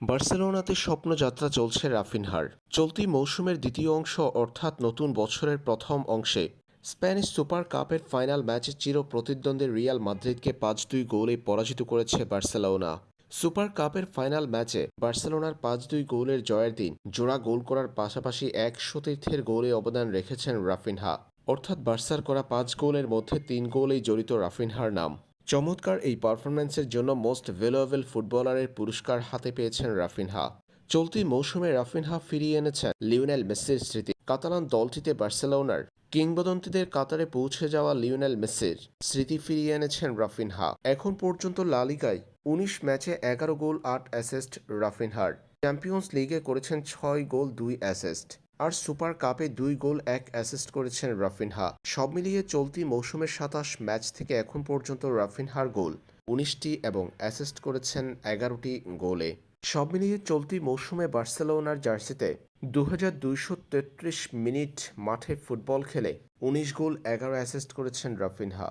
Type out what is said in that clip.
বার্সেলোনাতে স্বপ্নযাত্রা চলছে রাফিনহার। চলতি মৌসুমের দ্বিতীয় অংশ অর্থাৎ নতুন বছরের প্রথম অংশে স্প্যানিশ সুপার কাপের ফাইনাল ম্যাচে চির প্রতিদ্বন্দ্বী রিয়াল মাদ্রিদকে পাঁচ দুই গোলে পরাজিত করেছে বার্সেলোনা। সুপার কাপের ফাইনাল ম্যাচে বার্সেলোনার পাঁচ দুই গোলের জয়ের দিন জোড়া গোল করার পাশাপাশি এক সতীর্থের গোলে অবদান রেখেছেন রাফিনহা। অর্থাৎ বার্সার করা পাঁচ গোলের মধ্যে তিন গোলেই জড়িত রাফিনহার নাম। চমৎকার এই পারফরম্যান্সের জন্য মোস্ট ভ্যালুয়েবল ফুটবলারের পুরস্কার হাতে পেয়েছেন রাফিনহা। চলতি মৌসুমে রাফিনহা ফিরিয়ে এনেছেন লিওনেল মেসির স্মৃতি। কাতালান দলটিতে বার্সেলোনার কিংবদন্তিদের কাতারে পৌঁছে যাওয়া লিওনেল মেসির স্মৃতি ফিরিয়ে এনেছেন রাফিনহা। এখন পর্যন্ত লালিগায় উনিশ ম্যাচে এগারো গোল, আট অ্যাসিস্ট রাফিনহার। চ্যাম্পিয়ন্স লিগে করেছেন ছয় গোল, দুই অ্যাসিস্ট আর সুপার কাপে দুই গোল, এক অ্যাসিস্ট করেছেন রাফিনহা। সব মিলিয়ে চলতি মৌসুমের সাতাশ ম্যাচ থেকে এখন পর্যন্ত রাফিনহার গোল উনিশটি এবং অ্যাসিস্ট করেছেন এগারোটি গোলে। সব মিলিয়ে চলতি মৌসুমে বার্সেলোনার জার্সিতে দু মিনিট মাঠে ফুটবল খেলে উনিশ গোল, এগারো অ্যাসিস্ট করেছেন রাফিনহা।